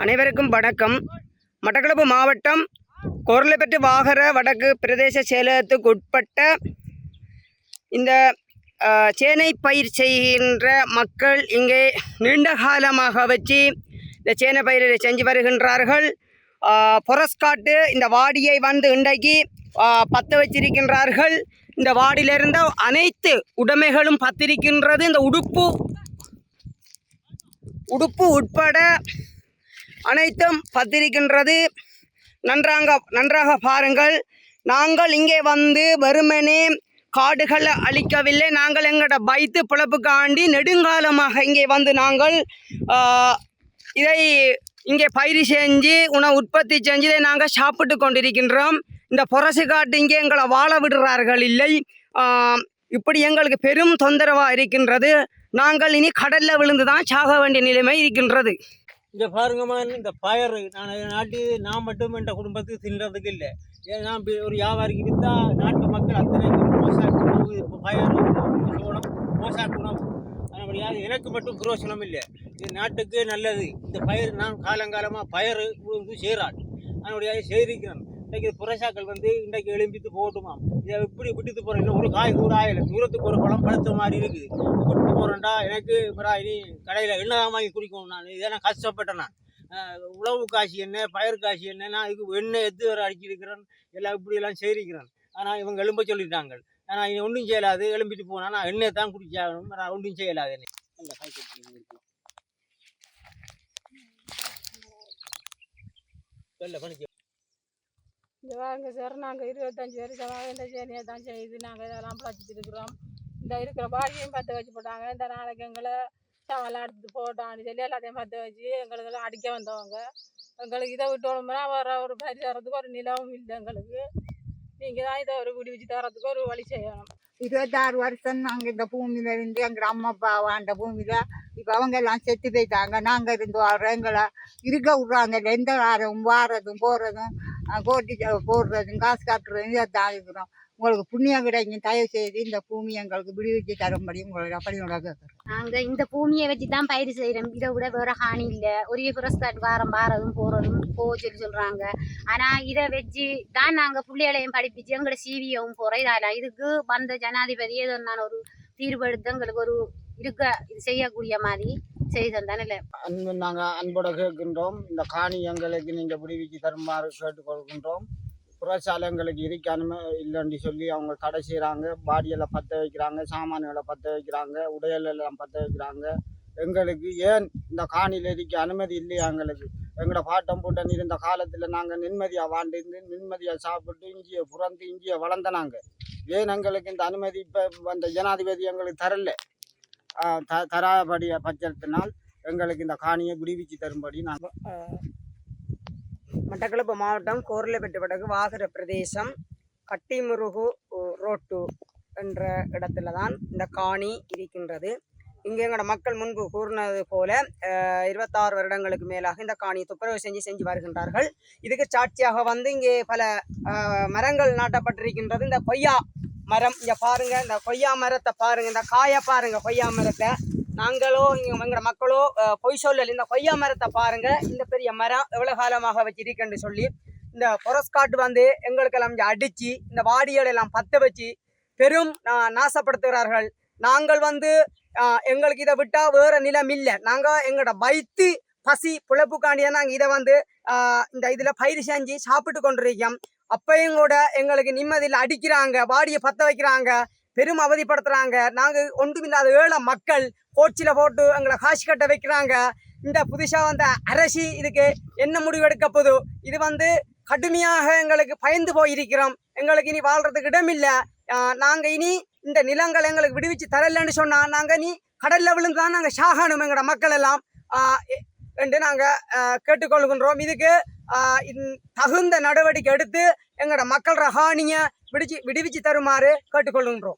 அனைவருக்கும் வணக்கம். மட்டக்களப்பு மாவட்டம் கொரலைப்பட்டு வாகர வடக்கு பிரதேச செயலகத்துக்கு உட்பட்ட இந்த சேனை பயிர் செய்கின்ற மக்கள் இங்கே நீண்ட காலமாக வச்சு இந்த சேனை பயிரை செஞ்சு வருகின்றார்கள். புரஸ்காட்டு இந்த வாடியை வந்து இன்றைக்கு அஹ், பத்த வச்சிருக்கின்றார்கள். இந்த வாடியிலிருந்த அனைத்து உடைமைகளும் பத்திருக்கின்றது. இந்த உடுப்பு உடுப்பு உட்பட அனைத்தும் பத்திருக்கின்றது. நன்றாக நன்றாக பாருங்கள். நாங்கள் இங்கே வந்து வெறுமனே காடுகளை அழிக்கவில்லை. நாங்கள் எங்களோட பைத்து பிழப்புக்காண்டி நெடுங்காலமாக இங்கே வந்து நாங்கள் இதை இங்கே பயிர் செஞ்சு உணவு உற்பத்தி செஞ்சு இதை நாங்கள் சாப்பிட்டு கொண்டிருக்கின்றோம். இந்த புரசு காட்டு இங்கே எங்களை வாழ விடுறார்கள் இல்லை. இப்படி எங்களுக்கு பெரும் தொந்தரவாக இருக்கின்றது. நாங்கள் இனி கடலில் விழுந்து தான் சாக வேண்டிய நிலைமை இருக்கின்றது. இந்த பாருங்கம்மா இந்த பயர் நான் நாட்டு நான் மட்டும் என்ற குடும்பத்துக்கு தின்றதுக்கு இல்லை. ஏன் நான் ஒரு வியாபாரிக்கு விற்றா நாட்டு மக்கள் அத்தனை மோசாக்கு உணவு பயர் சோளம் மோசாக்கு உணவு. அதன்படியாக எனக்கு மட்டும் புரோசனம் இல்லை. இது நாட்டுக்கு நல்லது. இந்த பயிர் நான் காலங்காலமாக பயிர் வந்து செய்கிறாள் அதனுடைய செய்திருக்கிறேன் இன்றைக்கு புரசாக்கள் வந்து இன்றைக்கு எழும்பித்து போட்டுமா இதை எப்படி விட்டுத்து போகிறோம் ஒரு காய் கூட ஆகலை. தூரத்துக்கு ஒரு பழம் பழுத்த மாதிரி இருக்குது விட்டு போகிறேன்டா எனக்கு பிறா இனி கடையில் எண்ணெய் வாங்கி குடிக்கணும் நான்? இதை நான் கஷ்டப்பட்டேன் நான். உழவு காசு என்ன பயிர் காசு என்ன நான் இதுக்கு எண்ணெய் எது வர அடிச்சிருக்கிறேன் எல்லாம் இப்படி எல்லாம் செய்திருக்கிறேன். ஆனால் இவங்க எழும்ப சொல்லிட்டாங்க. ஆனால் இனி ஒன்றும் செய்யலாது. எலும்பிட்டு போனால் நான் எண்ணெய் தான் குடிச்சாகணும். நான் ஒன்றும் செய்யலாது என்னை இல்லை பண்ணிக்க கட்டி இருக்கு. வெள்ளை பனிக்கு இந்த வாங்க சார். நாங்கள் இருபத்தஞ்சி வருஷமாக இந்த சேனியை தான் செய்து நாங்கள் இதெல்லாம் பிழைச்சிட்டு இருக்கிறோம். இந்த இருக்கிற பாடியையும் பற்ற வச்சு போட்டாங்க. இந்த நாளைக்கு எங்களை சவலாம் எடுத்து போட்டான்னு சொல்லி எல்லாத்தையும் பற்ற வச்சு எங்களுக்கெல்லாம் அடிக்க வந்தவங்க. எங்களுக்கு இதை விட்டோம்னா வர ஒரு பரிசு தரத்துக்கு ஒரு நிலவும் இல்லை எங்களுக்கு. நீங்கள் தான் இதை ஒரு விடுவிச்சு தரத்துக்கு ஒரு வழி செய்யணும். இருபத்தாறு வருஷம் நாங்க இந்த பூமியில இருந்து எங்க அம்மா அப்பா வாழ்ந்த பூமியில இப்ப அவங்க எல்லாம் செத்து போயிட்டாங்க. நாங்க இருந்து வர்றோம் எங்களை இருக்க விட்றாங்க. எந்த வாரம் வாரதும் போறதும் கோட்டி போடுறதும் காசு காட்டுறதும் தான் இருக்கிறோம். உங்களுக்கு புண்ணியம் கிடைக்கும் தயவு செய்து இந்த பூமி எங்களுக்கு விடுவிச்சு தரும்படி உங்களுக்கு அப்படி கேட்குறோம் நாங்க இந்த பூமியை வச்சு தான் பயிர் செய்யறோம் இதை விட வேற ஹானி இல்ல. ஒரே புரஸ்காட் வாரம் வாரதும் போறதும் போக சொல்லி சொல்றாங்க. ஆனா இதை வச்சு தான் நாங்க பிள்ளைகளையும் படிப்பிச்சு எங்களோட சிவியவும் இதால இதுக்கு வந்த ஜனாதிபதி ஏதோ நான் ஒரு தீர்வு எடுத்து எங்களுக்கு ஒரு இருக்க இது செய்யக்கூடிய மாதிரி செய்து தந்தானே இல்லை? அன்பு நாங்கள் அன்போட கேட்கின்றோம். இந்த காணி எங்களுக்கு நீங்கள் விடுவிச்சு தருமாறு கேட்டுக்கொள்கின்றோம். புறசாலங்களுக்கு எங்களுக்கு இருக்க அனுமதி இல்லைன்னு சொல்லி அவங்க தடை செய்கிறாங்க பாடியெல்லாம் பற்ற வைக்கிறாங்க சாமான்களை பற்ற வைக்கிறாங்க உடையல் எல்லாம் பற்ற வைக்கிறாங்க. எங்களுக்கு ஏன் இந்த காணியில் இருக்க அனுமதி இல்லையா எங்களுக்கு? எங்களோட பாட்டம் பூட்டன் இருந்த காலத்தில் நாங்கள் நிம்மதியாக வாழ்ந்து நிம்மதியாக சாப்பிட்டு இங்கேயே புறந்து இங்கேயே வளர்ந்த நாங்கள் ஏன் எங்களுக்கு இந்த அனுமதி இப்போ அந்த ஜனாதிபதி எங்களுக்கு தரல? த தராபடிய பட்சத்தினால் எங்களுக்கு இந்த காணியை விடுவிச்சு தரும்படி நாங்கள் மட்டக்களப்பு மாவட்டம் கோர்லப்பட்டு வடக்கு வாகர பிரதேசம் கட்டிமுருகு ரோட்டு என்ற இடத்துல தான் இந்த காணி இருக்கின்றது. இங்கே எங்களோட மக்கள் முன்பு கூறினது போல இருபத்தாறு வருடங்களுக்கு மேலாக இந்த காணியை துப்புரவு செஞ்சு செஞ்சு வருகின்றார்கள். இதுக்கு சாட்சியாக வந்து இங்கே பல மரங்கள் நாட்டப்பட்டிருக்கின்றது. இந்த கொய்யா மரம் இங்கே பாருங்க இந்த கொய்யா மரத்தை பாருங்க இந்த காயை பாருங்க கொய்யா மரத்தை. நாங்களோ எங்களோட மக்களோ பொய் சொல்லல இந்த கொய்யா மரத்தை பாருங்க. இந்த பெரிய மரம் எவ்வளவு காலமாக வச்சிருக்கேன்னு சொல்லி இந்த பொரஸ்காட்டு வந்து எங்களுக்கெல்லாம் அடித்து அடிச்சு இந்த வாடிகளை எல்லாம் பத்த வச்சு பெரும் நாசப்படுத்துகிறார்கள். நாங்கள் வந்து எங்களுக்கு இதை விட்டா வேற நிலம் இல்லை. நாங்கள் எங்களோட வயிற்று பசி பிழைப்புக்காண்டியே நாங்கள் இதை வந்து இந்த இதில் பயிர் செஞ்சு சாப்பிட்டு கொண்டிருக்கோம். அப்பையும் கூட எங்களுக்கு நிம்மதியில் அடிக்கிறாங்க வாடியை பற்ற வைக்கிறாங்க. பெரும் அவதிப்படுத்துகிறாங்க நாங்கள் ஒன்றுமில்லாத ஏழை மக்கள் கோச்சியில் போட்டு எங்களை காசு கட்ட வைக்கிறாங்க. இந்த புதுசாக வந்த அரசி இதுக்கு என்ன முடிவு எடுக்க போதோ இது வந்து கடுமையாக எங்களுக்கு பயந்து போயிருக்கிறோம். எங்களுக்கு இனி வாழ்றதுக்கு இடமில்லை. நாங்கள் இனி இந்த நிலங்கள் எங்களுக்கு விடுவிச்சு தரலன்னு சொன்னால் நாங்கள் நீ கடலில் விழுந்து தான் நாங்கள் சாகணும் எங்களோட மக்கள் எல்லாம். என்று நாங்கள் கேட்டுக்கொள்கின்றோம். இதுக்கு தகுந்த நடவடிக்கை எடுத்து எங்களோட மக்கள் ரஹானியை விடுச்சு விடுவிச்சு தருமாறு கேட்டுக்கொள்கின்றோம்.